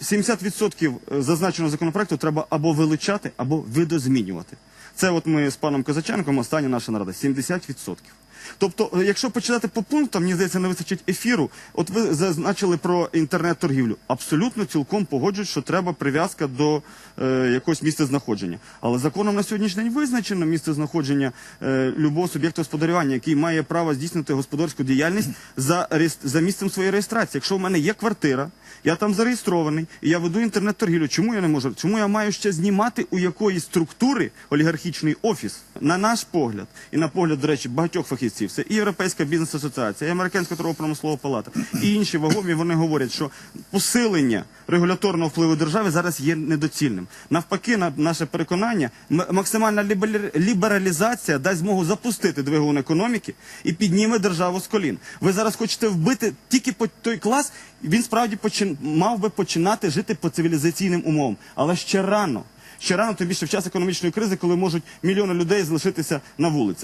70% зазначеного законопроекту треба або вилучати, або видозмінювати. Це от ми з паном Козаченком, остання наша нарада, 70%. Тобто, е, якщо почитати по пунктам, мені здається, не вистачить ефіру. От ви зазначили про інтернет-торгівлю. Абсолютно цілком погоджують, що треба прив'язка до е, якогось місця знаходження. Але законом на сьогоднішній день визначено місце знаходження е, любого суб'єкта господарювання, який має право здійснити господарську діяльність за, за місцем своєї реєстрації. Якщо в мене є квартира, я там зареєстрований, і я веду інтернет-торгівлю. Чому я не можу? Чому я маю ще знімати у якоїсь структури олігархічний офіс? На наш погляд, і на погляд, до речі, багатьох фахівців, це і Європейська бізнес-асоціація, і Американська торгово-промислова палата, і інші вагомі, вони говорять, що посилення регуляторного впливу держави зараз є недоцільним. Навпаки, на наше переконання, максимальна лібералізація дасть змогу запустити двигун економіки і підніме державу з колін. Ви зараз хочете вбити тільки той клас, він справді мав би починати жити по цивілізаційним умовам, але ще рано. Ще рано, тим більше в час економічної кризи, коли можуть мільйони людей залишитися на вулиці.